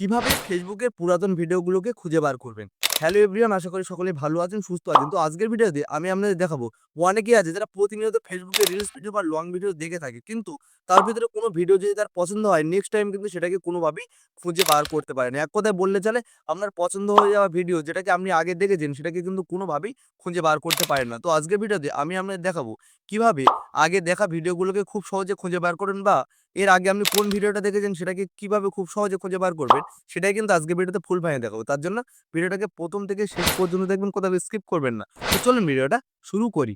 কীভাবে ফেসবুকের পুরাতন ভিডিওগুলোকে খুঁজে বার করবেন? হ্যালো এভরিওয়ান আশা করি সকলে ভালো আছেন, সুস্থ আছেন। তো আজকের ভিডিওতে আমি আপনাদের দেখাবো, অনেকেই আছে যারা প্রতিনিয়ত ফেসবুকে রিলস ভিডিও বা লং ভিডিও দেখে থাকে, কিন্তু তার ভিতরে কোনো ভিডিও যদি তার পছন্দ হয় নেক্সট টাইম কিন্তু সেটাকে কোনোভাবেই খুঁজে বার করতে পারে না। এক কথায় বললে চলে, আপনার পছন্দ হয়ে যাওয়া ভিডিও যেটাকে আপনি আগে দেখেছেন, সেটাকে কিন্তু কোনোভাবেই খুঁজে বার করতে পারেন না। তো আজকের ভিডিওতে আমি আপনাদের দেখাবো, কীভাবে আগে দেখা ভিডিওগুলোকে খুব সহজে খুঁজে বার করেন বা এর আগে আপনি কোন ভিডিওটা দেখেছেন সেটাকে কীভাবে খুব সহজে খুঁজে বার করবেন, সেটাই কিন্তু আজকে ভিডিওতে ফুল ভাঙে দেখাবো। তার জন্য ভিডিওটাকে প্রথম থেকে শেষ পর্যন্ত দেখবেন, কোথাও স্কিপ করবেন না। তো চলুন ভিডিওটা শুরু করি।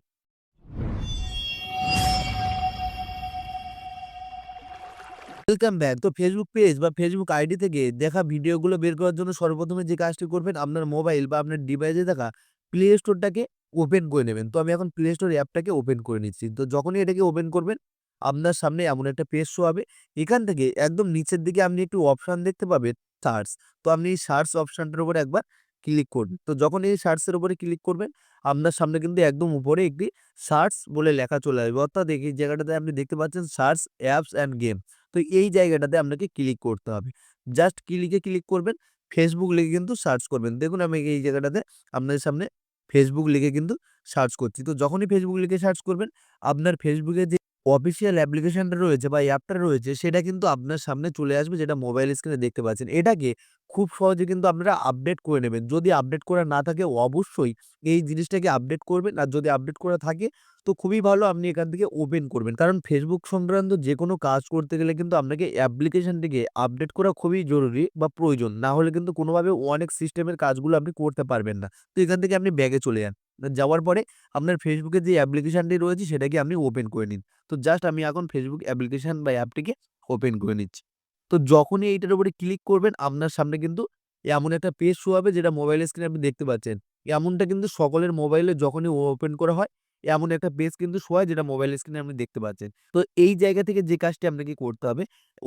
Welcome back to Facebook page বা ফেসবুক আইডি থেকে দেখা ভিডিওগুলো বের করার জন্য সর্বপ্রথমে যে কাজটি করবেন, আপনার মোবাইল বা আপনার ডিভাইসে থাকা প্লে স্টোরটাকে ওপেন করে নেবেন। তো আমি এখন প্লে স্টোর অ্যাপটাকে ওপেন করে নিচ্ছি। তো যখনই এটাকে ওপেন করবেন আপনার সামনে এমন একটা পেজ শো হবে। এখান থেকে একদম নিচের দিকে আপনি একটু অপশান দেখতে পাবেন সার্চ তো আপনি এই সার্চ অপশানটার উপরে একবার ক্লিক করবেন। তো যখন এই সার্চের উপরে ক্লিক করবেন, আপনার সামনে কিন্তু একদম উপরে একটি সার্চ বলে লেখা চলে আসবে। অর্থাৎ এই জায়গাটাতে আপনি দেখতে পাচ্ছেন সার্চ অ্যাপস অ্যান্ড গেম তো এই জায়গাটাতে আপনাকে ক্লিক করতে হবে। জাস্ট ক্লিকে ক্লিক করবেন ফেসবুক লিখে কিন্তু সার্চ করবেন। দেখুন আমি এই জায়গাটাতে আপনাদের সামনে ফেসবুক লিখে কিন্তু সার্চ করছি। তো যখনই ফেসবুক লিখে সার্চ করবেন, আপনার ফেসবুকে যে অফিসিয়াল অ্যাপ্লিকেশনটা রয়েছে বা অ্যাপটা রয়েছে, সেটা কিন্তু আপনার সামনে চলে আসবে যেটা মোবাইল স্ক্রিনে দেখতে পাচ্ছেন। এটাকে খুব সহজে কিন্তু আপনারা আপডেট করে নেবেন। যদি আপডেট করা না থাকে, অবশ্যই এই জিনিসটাকে আপডেট করবেন। আর যদি আপডেট করা থাকে, তো খুবই ভালো আপনি এখান থেকে ওপেন করবেন। কারণ ফেসবুক সংক্রান্ত যে কোনো কাজ করতে গেলে কিন্তু আপনাকে অ্যাপ্লিকেশনটিকে আপডেট করা খুবই জরুরি বা প্রয়োজন। না হলে কিন্তু কোনোভাবে অনেক সিস্টেমের কাজগুলো আপনি করতে পারবেন না। তো এখান থেকে আপনি ব্যাগে চলে যান। যাওয়ার পরে আপনার ফেসবুকে যে অ্যাপ্লিকেশানটি রয়েছে সেটাকে আপনি ওপেন করে নিন। তো জাস্ট আমি এখন ফেসবুক অ্যাপ্লিকেশান বা অ্যাপটিকে ওপেন করে নিচ্ছি। তো যখনই এইটার উপরে ক্লিক করবেন, আপনার সামনে কিন্তু এমন একটা পেজ শো হবে যেটা মোবাইলের স্ক্রিনে আপনি দেখতে পাচ্ছেন। এমনটা কিন্তু সকলের মোবাইলে যখনই ওপেন করা হয় এমন একটা পেজ কিন্তু শো হয় যেটা মোবাইল স্ক্রিনে আপনি দেখতে পাচ্ছেন। তো এই জায়গা থেকে যে কাজটি আপনাকে করতে হবে,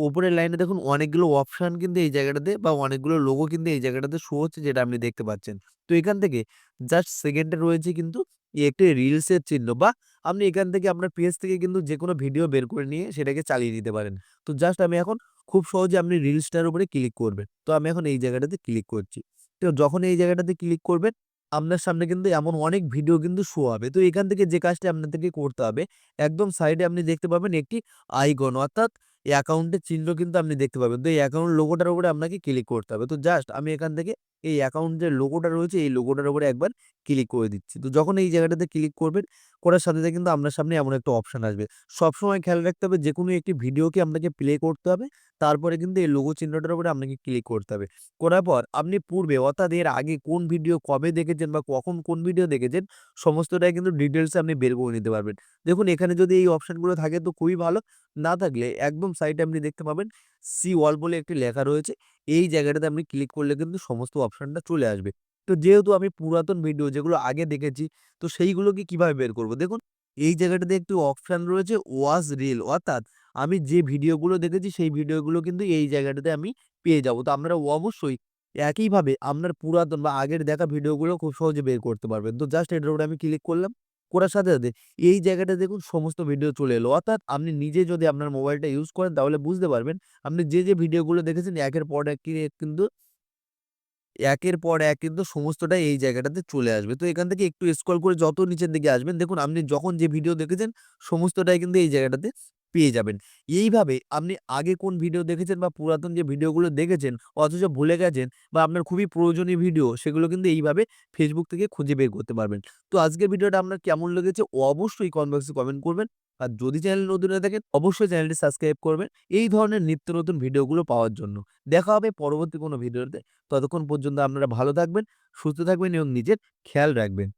উপরের লাইনে দেখুন অনেকগুলো অপশান কিন্তু এই জায়গাটাতে বা অনেকগুলো লোগো কিন্তু এই জায়গাটাতে শো হচ্ছে যেটা আপনি দেখতে পাচ্ছেন। তো এখান থেকে জাস্ট সেকেন্ডে রয়েছে কিন্তু একটি রিলসের চিহ্ন বা আপনি এখান থেকে আপনার পেজ থেকে কিন্তু যে কোনো ভিডিও বের করে নিয়ে সেটাকে চালিয়ে দিতে পারেন। তো জাস্ট আমি এখন খুব সহজে আপনি রিলসটার উপরে ক্লিক করবেন। তো আমি এখন এই জায়গাটাতে ক্লিক করছি। তো যখন এই জায়গাটাতে ক্লিক করবেন আপনার সামনে কিন্তু এমন অনেক ভিডিও কিন্তু শো হবে। তো এখান থেকে যে কাজটি আপনাদেরকে করতে হবে, একদম সাইডে আপনি দেখতে পাবেন একটি আইকন অর্থাৎ অ্যাকাউন্টের চিহ্ন কিন্তু আপনি দেখতে পাবেন। তো এই অ্যাকাউন্ট লোগোটার উপরে আপনাকে ক্লিক করতে হবে। তো জাস্ট আমি এখান থেকে এই অ্যাকাউন্ট যে লোগোটা রয়েছে, এই লোগোটার উপরে একবার ক্লিক করে দিচ্ছি। তো যখন এই জায়গাটাতে ক্লিক করবেন করার সাথে সাথে কিন্তু আপনার সামনে এমন একটা অপশান আসবে। সবসময় খেয়াল রাখতে হবে যে কোনো একটি ভিডিওকে আপনাকে প্লে করতে হবে, তারপরে কিন্তু এই লোগো চিহ্নটার উপরে আপনাকে ক্লিক করতে হবে। করার পর আপনি পূর্বে অর্থাৎ এর আগে কোন ভিডিও কবে দেখেছেন বা কখন কোন ভিডিও দেখেছেন, সমস্তটাই কিন্তু ডিটেলসে আপনি বের করে নিতে পারবেন। দেখুন, এখানে যদি এই অপশানগুলো থাকে তো খুবই ভালো। না থাকলে একদম সাইডে আপনি দেখতে পাবেন সি ওয়াল বলে একটি লেখা রয়েছে। এই জায়গাটাতে আপনি ক্লিক করলে কিন্তু সমস্ত অপশানটা চলে আসবে। তো যেহেতু আমি পুরাতন ভিডিও যেগুলো আগে দেখেছি, তো সেইগুলোকে কীভাবে বের করব? দেখুন, এই জায়গাটাতে একটি অপশান রয়েছে ওয়াজ রিল অর্থাৎ আমি যে ভিডিওগুলো দেখেছি, সেই ভিডিওগুলো কিন্তু এই জায়গাটাতে আমি পেয়ে যাব। তো আপনারা অবশ্যই একইভাবে আপনার পুরাতন বা আগের দেখা ভিডিওগুলো খুব সহজে বের করতে পারবেন। তো জাস্ট এটার উপরে আমি ক্লিক করলাম, করার সাথে সাথে এই জায়গাটা দেখুন সমস্ত ভিডিও চলে এলো। অর্থাৎ আপনি নিজে যদি আপনার মোবাইলটা ইউজ করেন, তাহলে বুঝতে পারবেন আপনি যে যে ভিডিওগুলো দেখেছেন, একের পর এক কিন্তু একের পর এক কিন্তু সমস্তটাই এই জায়গাটাতে চলে আসবে। তো এখান থেকে একটু স্ক্রল করে যত নিচের দিকে আসবেন, দেখুন আপনি যখন যে ভিডিও দেখেছেন, সমস্তটাই কিন্তু এই জায়গাটাতে পেয়ে যাবেন। এইভাবে আপনি আগে কোন ভিডিও দেখেছেন বা পুরাতন যে ভিডিওগুলো দেখেছেন, অথচ ভুলে গেছেন বা আপনার খুবই প্রয়োজনীয় ভিডিও সেগুলো কিন্তু এইভাবে ফেসবুক থেকে খুঁজে বের করতে পারবেন। তো আজকের ভিডিওটা আপনার কেমন লেগেছে, অবশ্যই কমেন্ট বক্সে কমেন্ট করবেন। আর যদি চ্যানেল নতুন হয়ে থাকেন, অবশ্যই চ্যানেলটি সাবস্ক্রাইব করবেন এই ধরনের নিত্য নতুন ভিডিওগুলো পাওয়ার জন্য। দেখা হবে পরবর্তী কোনো ভিডিওতে। ততক্ষণ পর্যন্ত আপনারা ভালো থাকবেন, সুস্থ থাকবেন এবং নিজের খেয়াল রাখবেন।